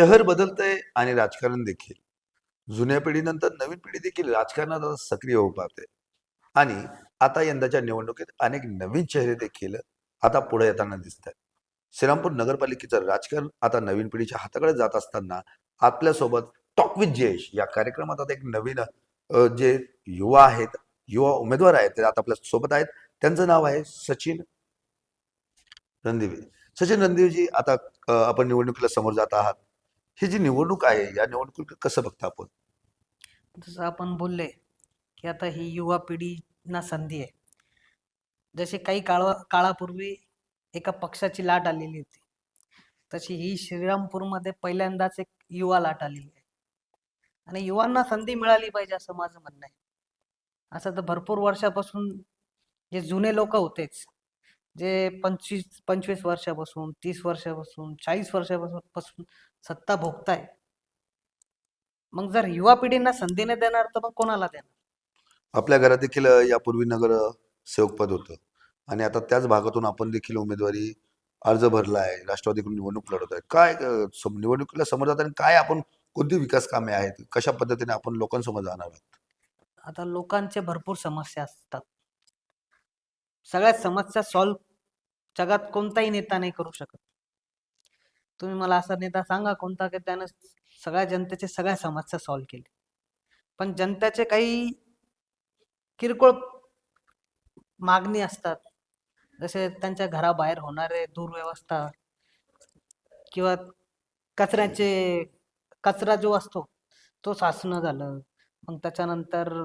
शहर बदलतंय आणि राजकारण देखील. जुन्या पिढीनंतर नवीन पिढी देखील राजकारणात आता सक्रिय होऊ पाहते. आणि आता यंदाच्या निवडणुकीत अनेक नवीन चेहरे देखील आता पुढे येताना दिसत आहेत श्रीरामपूर नगरपालिकेचं राजकारण आता नवीन पिढीच्या हाताकडे जात असताना आपल्यासोबत टॉक विथ जयेश या कार्यक्रमात आता एक नवीन जे युवा आहेत युवा उमेदवार आहेत ते आता आपल्यासोबत आहेत. त्यांचं नाव आहे सचिन रणदिवे. सचिन रणदिवेजी आता आपण निवडणुकीला समोर जात आहात. ही जी निवडणूक आहे या निवडणुकीकडे कसं बघता आपण? जसं आपण बोलले की आता ही युवा पिढीना संधी आहे. जसे काही काळ काळापूर्वी एका पक्षाची लाट आलेली होती. तशी ही श्रीरामपूरमध्ये पहिल्यांदाच एक युवा लाट आलेली आहे. आणि युवांना संधी मिळाली पाहिजे असं माझं म्हणणं आहे. असं तर भरपूर वर्षापासून जे जुने लोक होतेच जे पंचवीस पंचवीस वर्षापासून तीस वर्षापासून चाळीस वर्षापासून पासून सत्ता भोगताय मग जर युवा पिढींना संधी नाही देणार तर मग कोणाला देणार? आपल्या घरात देखील यापूर्वी नगर सेवक पद होतं. आणि आता त्याच भागातून आपण देखील उमेदवारी अर्ज भरला आहे राष्ट्रवादीकडून निवडणूक लढवत आहे काय निवडणुकीला समोर जाताना काय आपण कोणती विकास कामे आहेत? कशा पद्धतीने आपण लोकांसमोर जाणार आहोत? आता लोकांचे भरपूर समस्या असतात. सगळ्या समस्या सॉल्व जगात कोणताही नेता नाही करू शकत. तुम्ही मला असा नेता सांगा कोणता की त्यानं सगळ्या जनतेचे सगळ्या समस्या सॉल्व केले. पण जनतेचे काही किरकोळ मागणी असतात. जसे त्यांच्या घराबाहेर होणारे दुर्व्यवस्था किंवा कचऱ्याचे कचरा जो असतो तो साचणं झालं. मग त्याच्यानंतर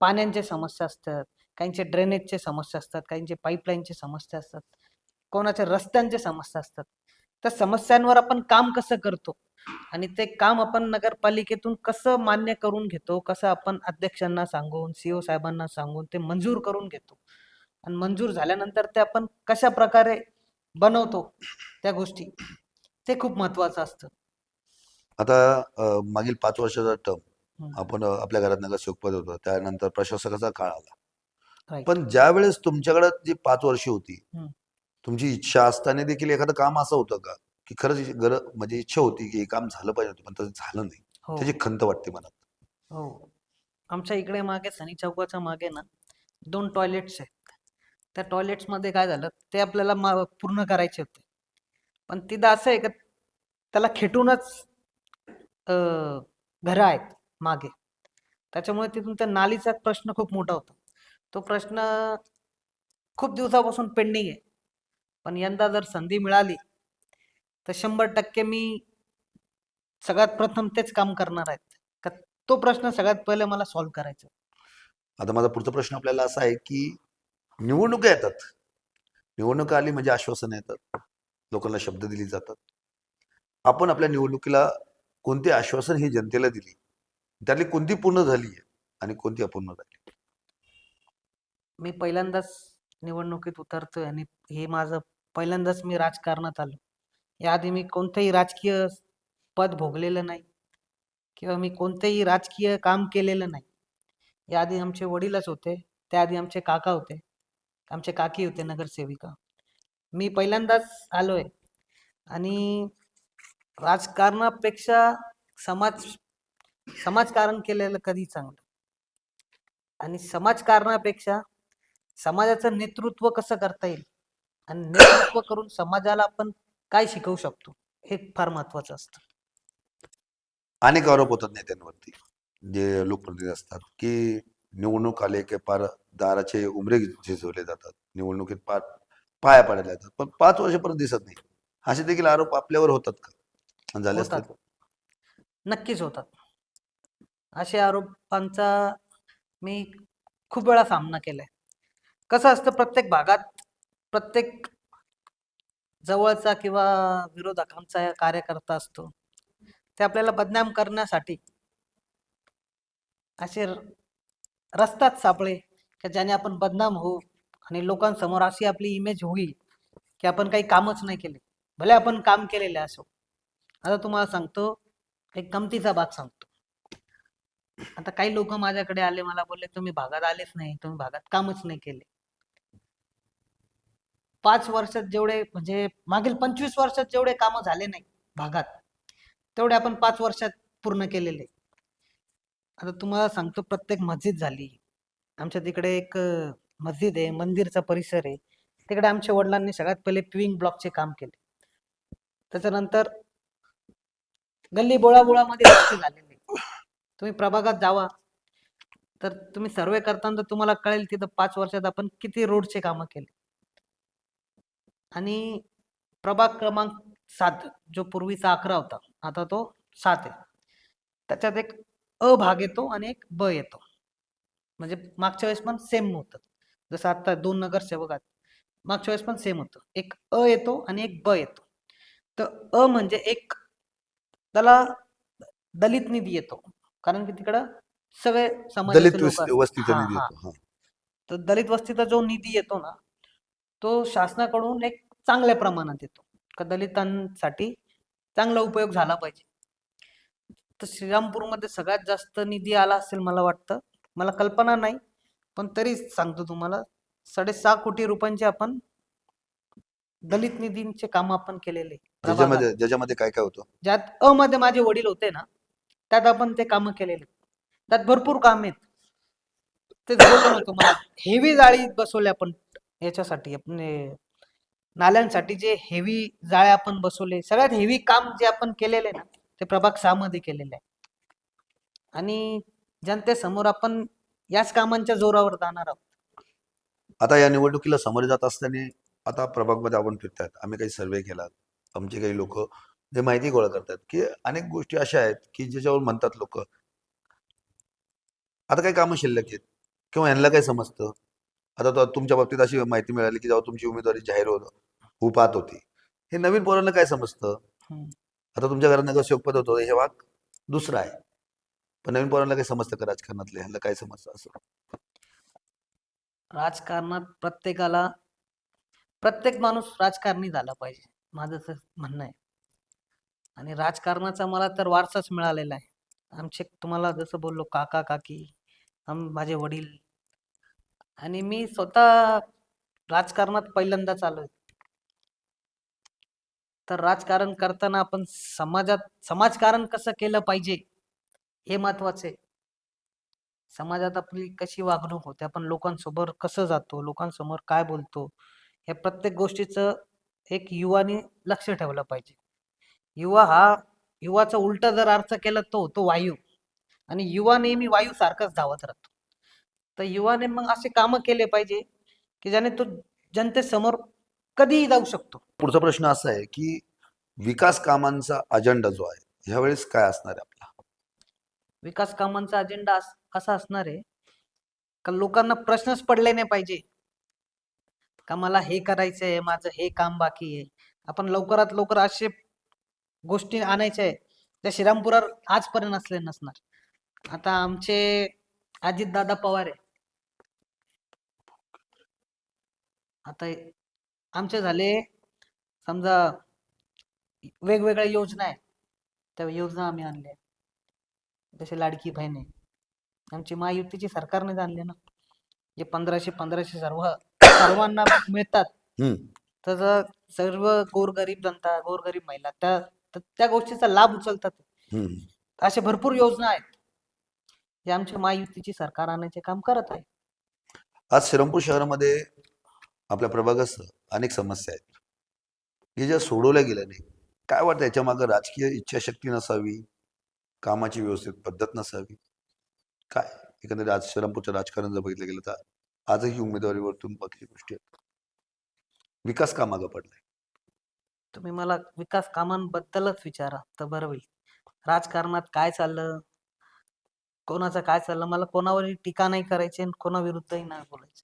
पाण्याचे समस्या असतात. काहींचे ड्रेनेजचे समस्या असतात काहींचे पाईपलाईनचे समस्या असतात कोणाच्या रस्त्यांचे समस्या असतात त्या समस्यांवर आपण काम कसं करतो आणि ते काम आपण नगरपालिकेतून कसं मान्य करून घेतो कसं आपण अध्यक्षांना सांगून सीओ साहेबांना सांगून ते मंजूर करून घेतो आणि मंजूर झाल्यानंतर ते आपण कशा प्रकारे बनवतो त्या गोष्टी ते खूप महत्वाचं असतं आता मागील पाच वर्षाचा टर्म. आपण आपल्या घरात नगरसेवक पद होतं त्यानंतर प्रशासकाचा काळ आला. पण ज्या वेळेस तुमच्याकडे जी पाच वर्षे होती. तुमची इच्छा असताना देखील एखादं काम असं होतं का? की खरंच गर म्हणजे इच्छा होती की हे काम झालं पाहिजे होतं पण तसं झालं नाही. हो. त्याची खंत वाटते मनात. हो. आमच्या इकडे मागे सनी चौकाच्या मागे ना दोन टॉयलेट्स आहेत. त्या टॉयलेट्समध्ये काय झालं ते आपल्याला पूर्ण करायचे होते. पण तिथं असं आहे का त्याला खेटूनच घरं आहेत मागे. त्याच्यामुळे तिथून त्या नालीचा प्रश्न खूप मोठा होता. तो प्रश्न खूप दिवसापासून पेंडिंग आहे. पण यंदा जर संधी मिळाली तर शंभर टक्के मी सगळ्यात प्रथम तेच काम करणार आहेत का तो प्रश्न सगळ्यात पहिले मला सॉल्व्ह करायचा आता माझा पुढचा प्रश्न आपल्याला असा आहे की निवडणुका येतात. निवडणुका आली म्हणजे आश्वासन येतात. लोकांना शब्द दिली जातात. आपण आपल्या निवडणुकीला कोणती आश्वासन ही जनतेला दिली? त्यातली कोणती पूर्ण झाली आहे आणि कोणती अपूर्ण झाली मी पहिल्यांदाच निवडणुकीत उतरतोय आणि हे माझं पहिल्यांदाच मी राजकारणात आलो. याआधी मी कोणतंही राजकीय पद भोगलेलं नाही किंवा मी कोणतंही राजकीय काम केलेलं नाही. याआधी आमचे वडीलच होते त्याआधी आमचे काका होते आमचे काकी होते नगरसेविका. मी पहिल्यांदाच आलोय आणि राजकारणापेक्षा समाज समाजकारण केलेलं कधी चांगलं. आणि समाजकारणापेक्षा समाजाचं नेतृत्व कसं करता येईल? आणि नेतृत्व करून समाजाला आपण काय शिकवू शकतो? हे फार महत्वाचं असतं. अनेक आरोप होतात नेत्यांवरती. जे लोकप्रतिनिधी असतात की निवडणूक आले की पार दाराचे उमरे झिजवले जातात. निवडणुकीत पार पाया पाडायला जातात पण पाच वर्षापर्यंत दिसत नाही. असे देखील आरोप आपल्यावर होतात का? झाले असतात नक्कीच होतात. असे आरोपांचा मी खूप वेळा सामना केलाय. कसं असतं प्रत्येक भागात प्रत्येक जवळचा किंवा विरोधकांचा कार्यकर्ता असतो ते आपल्याला बदनाम करण्यासाठी असे र- रस्त्यात सापळे की ज्याने आपण बदनाम होऊ आणि लोकांसमोर अशी आपली इमेज होईल की आपण काही कामच नाही केले. भले आपण काम केलेले असो. आता तुम्हाला सांगतो एक गमतीचा बात सांगतो. आता काही लोक माझ्याकडे आले मला बोलले तुम्ही भागात आलेच नाही तुम्ही भागात कामच नाही केले. पाच वर्षात जेवढे म्हणजे मागील पंचवीस वर्षात जेवढे कामं झाले नाही भागात तेवढे आपण पाच वर्षात पूर्ण केलेले. आता तुम्हाला सांगतो प्रत्येक मस्जिद झाली. आमच्या तिकडे एक मस्जिद आहे मंदिरचा परिसर आहे. तिकडे आमच्या वडिलांनी सगळ्यात पहिले पिविंग ब्लॉकचे काम केले. त्याच्यानंतर गल्ली बोळाबोळामध्ये झालेले. तुम्ही प्रभागात जावा. तर तुम्ही सर्वे करताना तुम्हाला कळेल तिथं पाच वर्षात आपण किती रोडचे कामं केले. आणि प्रभाग क्रमांक सात जो पूर्वीचा अकरा होता आता तो सात आहे. त्याच्यात एक अ भाग येतो आणि एक ब येतो. म्हणजे मागच्या वेळेस पण सेम होतं. जसं आता दोन नगरसेवक आहेत मागच्या वेळेस पण सेम होतं. एक अ येतो आणि एक ब येतो. तर अ म्हणजे एक त्याला दलित निधी येतो. कारण की तिकडं सगळे समाजाचे दलित. वस्तीचा निधी. येतो. तर दलित वस्तीचा जो निधी येतो ना तो शासनाकडून एक चांगल्या प्रमाणात येतो. का दलितांसाठी चांगला उपयोग झाला पाहिजे. तर श्रीरामपूरमध्ये सगळ्यात जास्त निधी आला असेल मला वाटतं. मला कल्पना नाही पण तरी सांगतो तुम्हाला साडेसहा कोटी रुपयांचे आपण दलित निधींचे काम आपण केलेले. ज्याच्यामध्ये ज्याच्यामध्ये काय काय होतं? ज्यात अ मध्ये माझे वडील होते ना त्यात आपण ते कामं केलेले. त्यात भरपूर काम आहेत. ते हेवी जाळी बसवल्या आपण. याच्यासाठी आपण नाल्यांसाठी जे हेवी जाळ्या आपण बसवले सगळ्यात हेवी काम जे आपण केलेले ना ते प्रभाग सहा मध्ये केलेले आहे. आणि जनतेसमोर आपण याच कामांच्या जोरावर जाणार आहोत. आता या निवडणुकीला सामोरे जात असताना आता प्रभागमध्ये आपण फिरतात आम्ही काही सर्वे केला आमचे काही लोक जे माहिती गोळा करतात की अनेक गोष्टी अशा आहेत की ज्याच्यावर म्हणतात लोक आता काही कामं शिल्लक आहेत किंवा यांना काय समजतं. आता तो तुमच्या बाबतीत अशी माहिती मिळाली की जेव्हा तुमची उमेदवारी जाहीर होत होऊ पाहत होती. हे नवीन पोरांना काय समजतं. आता तुमच्या घरात नगरसेवक पद होतं हे वाक दुसरा आहे. पण नवीन पोरांना काय समजतं का राजकारणातले? ह्यांना काय समजतं असं? राजकारणात प्रत्येकाला प्रत्येक माणूस राजकारणी झाला पाहिजे माझं तर म्हणणं आहे. आणि राजकारणाचा मला तर वारसाच मिळालेला आहे. आमचे तुम्हाला जसं बोललो काका काकी आम माझे वडील आणि मी स्वतः राजकारणात पहिल्यांदाच आलोय तर राजकारण करताना आपण समाजात समाजकारण कसं केलं पाहिजे हे महत्वाचं आहे. समाजात आपली कशी वागणूक होते आपण लोकांसोबत कसं जातो लोकांसमोर काय बोलतो या प्रत्येक गोष्टीचं एक युवाने लक्ष ठेवलं पाहिजे. युवा हा युवाचा उलटा जर अर्थ केला तो तो वायू. आणि युवा नेहमी वायू सारखाच धावत राहतो. तर युवाने मग असे कामं केले पाहिजे की ज्याने तो जनतेसमोर कधीही जाऊ शकतो. पुढचा प्रश्न असा आहे की विकास कामांचा अजेंडा जो आहे ह्यावेळेस काय असणार आहे आपला? विकास कामांचा अजेंडा असा असणार आहे? का लोकांना प्रश्नच पडले नाही पाहिजे. का मला हे करायचं आहे माझं हे काम बाकी आहे. आपण लवकरात लवकर असे गोष्टी आणायच्या आहे ज्या श्रीरामपुरात आजपर्यंत असले नसणार. आता आमचे अजितदादा पवार आहे. आता आमचे झाले समजा वेगवेगळ्या योजना आहे त्या योजना आम्ही आणल्या. जसे लाडकी बहीण आमची महायुतीची सरकारने आणले ना. जे पंधराशे पंधराशे सर्व सर्वांना मिळतात. तर सर्व गोरगरीब जनता गोरगरीब महिला त्या त्या गोष्टीचा लाभ उचलतात. अशा भरपूर योजना आहेत. जे आमच्या महायुतीची सरकार आणण्याचे काम करत आहे. आज श्रीरामपूर शहरामध्ये आपल्या प्रभागासह अनेक समस्या आहेत. की ज्या सोडवल्या गेल्या नाही काय वाटतं याच्या मागे राजकीय इच्छाशक्ती नसावी कामाची व्यवस्थित पद्धत नसावी? काय? एकंदरीत आज श्रीरामपूरचं राजकारण जर बघितलं गेलं तर आजही उमेदवारीवरतून बाकी गोष्टी आहेत. विकास का मागं पडलाय. तुम्ही मला विकास कामांबद्दलच विचारा तर बरं होईल. राजकारणात काय चाललं? कोणाचं काय चाललं मला कोणावरही टीका नाही करायची आणि कोणाविरुद्धही नाही बोलायचं.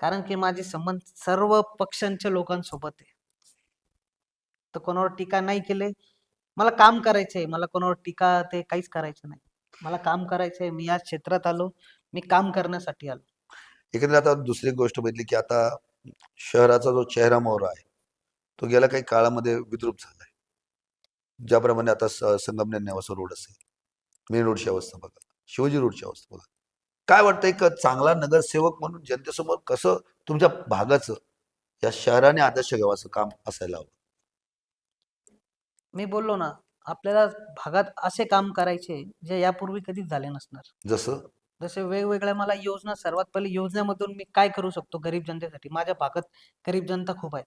कारण की माझे संबंध सर्व पक्षांच्या लोकांसोबत आहे. तर कोणावर टीका नाही केले मला काम करायचंय मला कोणावर टीका ते काहीच करायचं नाही. मला काम करायचंय मी या क्षेत्रात आलो मी काम करण्यासाठी आलो. एकंदरीत आता दुसरी गोष्ट बघितली की आता शहराचा जो चेहरा मोहरा आहे तो गेल्या काही काळामध्ये विद्रूप झालाय. ज्याप्रमाणे आता संगमनेर नेवासा रोड असेल मेन रोडची अवस्था बघा. शिवाजी रोडची अवस्था बघा. काय वाटतं एक चांगला नगरसेवक म्हणून जनतेसमोर कसं तुमच्या भागाचं या शहराने आदर्श घ्यावं असं काम असायला हवं? मी बोललो ना आपल्याला भागात असे काम करायचे जे यापूर्वी कधीच झाले नसणार. जसं? जसे वेगवेगळ्या मला योजना सर्वात पहिले योजनेमधून मी काय करू शकतो गरीब जनतेसाठी? माझ्या भागात गरीब जनता खूप आहे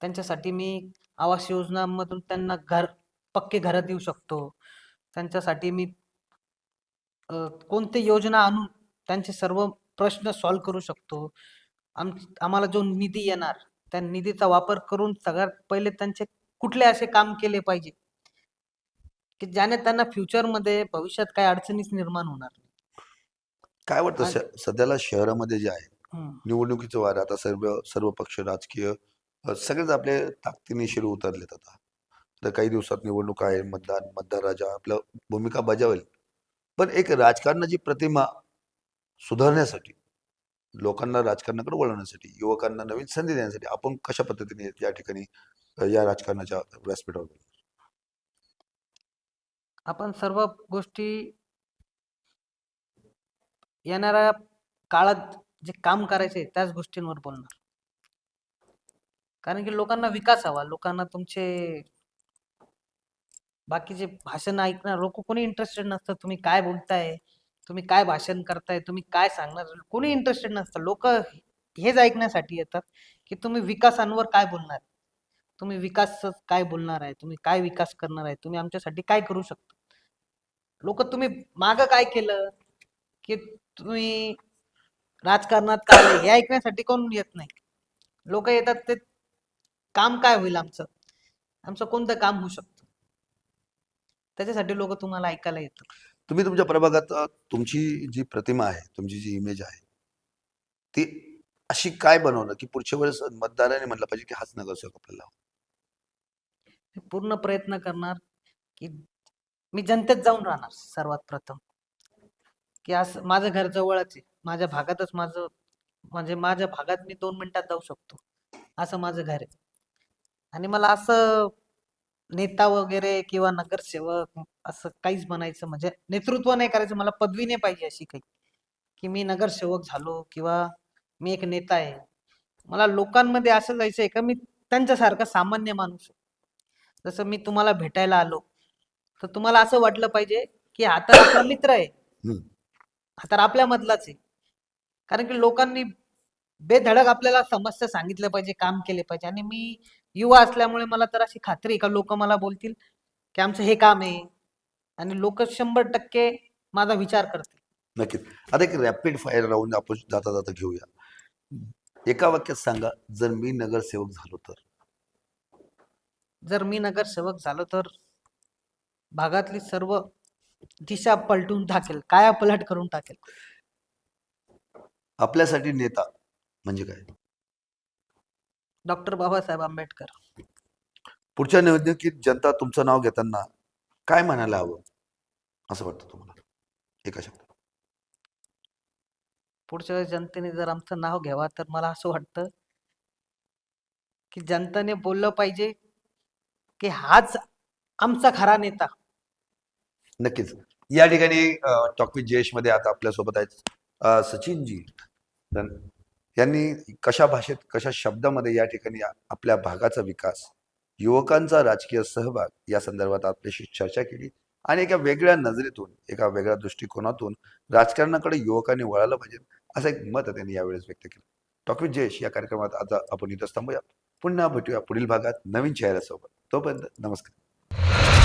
त्यांच्यासाठी मी आवास योजनामधून त्यांना घर पक्के घरं देऊ शकतो. त्यांच्यासाठी मी कोणती योजना आणून त्यांचे सर्व प्रश्न सॉल्व्ह करू शकतो? आम आम्हाला जो निधी येणार त्या निधीचा वापर करून सगळ्यात पहिले त्यांचे कुठले असे काम केले पाहिजे? की ज्याने त्यांना फ्युचरमध्ये भविष्यात काही अडचणीच निर्माण होणार नाही. काय वाटतं? सध्याला शहरामध्ये जे आहे. निवडणुकीचं वार आता सर्व सर्व पक्ष राजकीय सगळेच आपले ताकदीने शिरू उतरलेत आता. तर काही दिवसात निवडणूक आहे मतदान मतदार राजा आपलं भूमिका बजावेल. पण एक राजकारणाची प्रतिमा सुधारण्यासाठी लोकांना राजकारणाकडे वळवण्यासाठी युवकांना नवीन संधी देण्यासाठी आपण कशा पद्धतीने या ठिकाणी या राजकारणाच्या व्यासपीठावर आपण सर्व गोष्टी येणाऱ्या काळात जे काम करायचे त्याच गोष्टींवर बोलणार. कारण की लोकांना विकास हवा लोकांना तुमचे बाकीचे भाषण ऐकणार लोक कोणी इंटरेस्टेड नसतात तुम्ही काय बोलताय तुम्ही काय भाषण करताय तुम्ही काय सांगणार कोणी इंटरेस्टेड नसतं. लोक हेच ऐकण्यासाठी येतात की तुम्ही विकासांवर काय बोलणार? तुम्ही विकास काय बोलणार आहे? तुम्ही काय विकास करणार आहे? तुम्ही आमच्यासाठी काय करू शकता? लोक तुम्ही माग काय केलं की तुम्ही राजकारणात काय हे ऐकण्यासाठी कोण येत नाही. लोक येतात ते काम काय होईल आमचं? आमचं कोणतं काम होऊ शकतं? त्याच्यासाठी लोक तुम्हाला ऐकायला येतात तुम्ही तुमच्या प्रभागात तुमची जी प्रतिमा आहे तुमची जी इमेज आहे ती अशी काय बनवणं की पुढच्या वेळेस मतदाराने म्हटलं पाहिजे की हाच नगरसेवक आपल्याला पूर्ण प्रयत्न करणार की मी जनतेत जाऊन राहणार सर्वात प्रथम. की असं माझं घर जवळच आहे. माझ्या भागातच माझं म्हणजे माझ्या भागात मी दोन मिनिटात जाऊ शकतो. असं माझं घर आहे. आणि मला असं नेता वगैरे किंवा नगरसेवक असं काहीच बनायचं म्हणजे नेतृत्व नाही करायचं. मला पदवी नाही पाहिजे अशी काही. की मी नगरसेवक झालो किंवा मी एक नेता आहे. मला लोकांमध्ये असं जायचं आहे का मी त्यांच्यासारखा सामान्य माणूस आहे. जसं मी तुम्हाला भेटायला आलो तर तुम्हाला असं वाटलं पाहिजे की हा तर आपला मित्र आहे. हा तर आपल्या मधलाच आहे. कारण की लोकांनी बेधडक आपल्याला समस्या सांगितल्या पाहिजे काम केले पाहिजे. आणि मी युवा असल्यामुळे मला तर अशी खात्री आहे का लोक मला बोलतील की आमचं हे काम आहे. आणि लोक शंभर टक्के माझा विचार करतील. नक्कीच. आता एक रॅपिड फायर राऊंड आपण जाता जाता घेऊया. एका वाक्यात सांगा जर मी नगरसेवक झालो तर. जर मी नगरसेवक झालो तर भागातली सर्व दिशा पलटून टाकेल काया पलट करून टाकेल? आपल्यासाठी नेता म्हणजे काय? डॉक्टर बाबासाहेब आंबेडकर. पुढच्या निवडणुकीत जनता तुमचं नाव घेताना काय म्हणायला हवं? असं वाटतं तुम्हाला? एका शब्दात. पुढच्या वेळेस जनतेने जर आमचं नाव घ्यावा तर मला असं वाटतं की जनतेने बोललं पाहिजे की हाच आमचा खरा नेता. नक्कीच. या ठिकाणी टॉक विथ जयेशमध्ये आता आपल्यासोबत आहेत सचिनजी. तर यांनी कशा भाषेत कशा शब्दामध्ये या ठिकाणी आपल्या भागाचा विकास युवकांचा राजकीय सहभाग या संदर्भात आपल्याशी चर्चा केली आणि एका वेगळ्या नजरेतून एका वेगळ्या दृष्टिकोनातून राजकारणाकडे युवकांनी वळायला पाहिजे असं एक मत त्यांनी यावेळेस व्यक्त केलं. टॉक जयेश या कार्यक्रमात आता आपण इथं थांबूया पुन्हा भेटूया पुढील भागात नवीन चेहऱ्यासोबत. तोपर्यंत नमस्कार.